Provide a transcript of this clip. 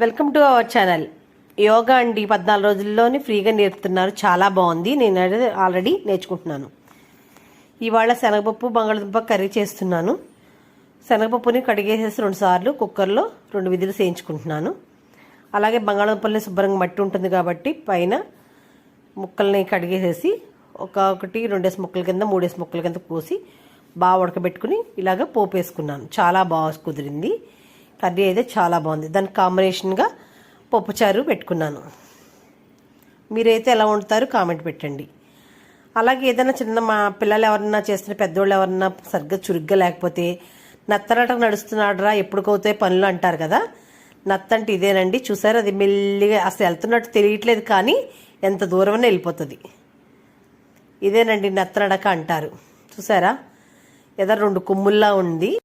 Welcome to our channel. Yoga అండి పద్నాలుగు రోజుల్లోని ఫ్రీగా నేర్పుతున్నారు. చాలా బాగుంది. నేను ఆల్రెడీ నేర్చుకుంటున్నాను. ఇవాళ శనగపప్పు బంగాళదుంప కర్రీ చేస్తున్నాను. శనగపప్పుని కడిగేసేసి రెండు సార్లు కుక్కర్లో రెండు విధులు వేయించుకుంటున్నాను. అలాగే బంగాళదుంపల్ని శుభ్రంగా మట్టి ఉంటుంది కాబట్టి పైన ముక్కల్ని కడిగేసేసి ఒక ఒకటి రెండేసి ముక్కల కింద మూడేసి ముక్కల కింద కోసి బాగా ఉడకబెట్టుకుని ఇలాగ పోపు వేసుకున్నాను. చాలా బాగా కుదిరింది. కర్రీ అయితే చాలా బాగుంది. దానికి కాంబినేషన్గా పప్పుచారు పెట్టుకున్నాను. మీరైతే ఎలా వండుతారు కామెంట్ పెట్టండి. అలాగే ఏదైనా చిన్న మా పిల్లలు ఎవరన్నా చేస్తున్న పెద్దోళ్ళు ఎవరన్నా సరిగ్గా చురుగ్గా లేకపోతే నత్తనట నడుస్తున్నాడరా ఎప్పుడుకవుతాయి పనులు అంటారు కదా. నత్త అంటే ఇదేనండి. చూసారు? అది మెల్లిగా అసలు వెళ్తున్నట్టు తెలియట్లేదు కానీ ఎంత దూరమైనా వెళ్ళిపోతుంది. ఇదేనండి నత్తనడక అంటారు. చూసారా? ఏదో రెండు కొమ్ముల్లా ఉంది.